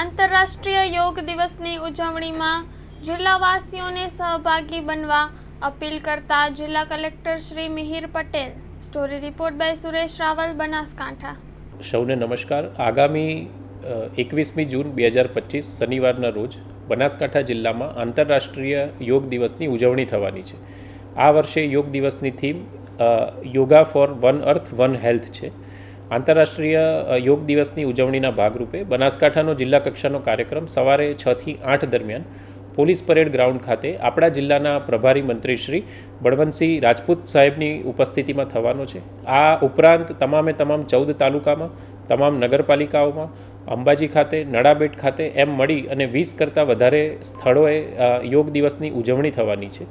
આંતરરાષ્ટ્રીય યોગ દિવસની ઉજવણીમાં જિલ્લાવાસીઓને સહભાગી બનવા અપીલ કરતા જિલ્લા collector Shri Mihir Patel. Story report by Suresh Raval, Banaskantha. સૌને નમસ્કાર. આગામી એકવીસમી જૂન બે હજાર પચીસ શનિવારના રોજ બનાસકાંઠા જિલ્લામાં આંતરરાષ્ટ્રીય યોગ દિવસની ઉજવણી થવાની છે. આ વર્ષે યોગ દિવસની theme yoga for one earth, one health છે. આંતરરાષ્ટ્રીય યોગ દિવસની ઉજવણીના ભાગરૂપે બનાસકાંઠાનો જિલ્લા કક્ષાનો કાર્યક્રમ સવારે છથી આઠ દરમિયાન પોલીસ પરેડ ગ્રાઉન્ડ ખાતે આપણા જિલ્લાના પ્રભારી મંત્રી શ્રી બળવંતસિંહ રાજપૂત સાહેબની ઉપસ્થિતિમાં થવાનો છે. આ ઉપરાંત તમામે તમામ ચૌદ તાલુકામાં, તમામ નગરપાલિકાઓમાં, અંબાજી ખાતે, નડાબેટ ખાતે એમ મળી અને વીસ કરતાં વધારે સ્થળોએ યોગ દિવસની ઉજવણી થવાની છે.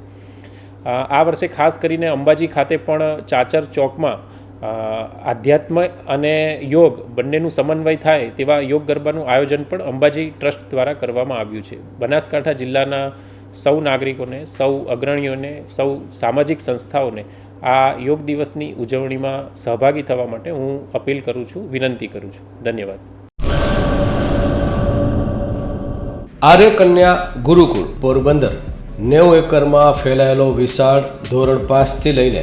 આ વર્ષે ખાસ કરીને અંબાજી ખાતે પણ ચાચર ચોકમાં આધ્યાત્મ અને યોગ બંનેનું સમન્વય થાય તેવા યોગ ગરબાનું આયોજન પણ અંબાજી ટ્રસ્ટ દ્વારા કરવામાં આવ્યું છે. બનાસકાંઠા જિલ્લાના સૌ નાગરિકોને, સૌ અગ્રણીઓને, સૌ સામાજિક સંસ્થાઓને આ યોગ દિવસની ઉજવણીમાં સહભાગી થવા માટે હું અપીલ કરું છું, વિનંતી કરું છું. ધન્યવાદ. આર્ય કન્યા ગુરુકુળ પોરબંદર, નેવું એકરમાં ફેલાયેલો વિશાળ ધોરણ પાંચથી લઈને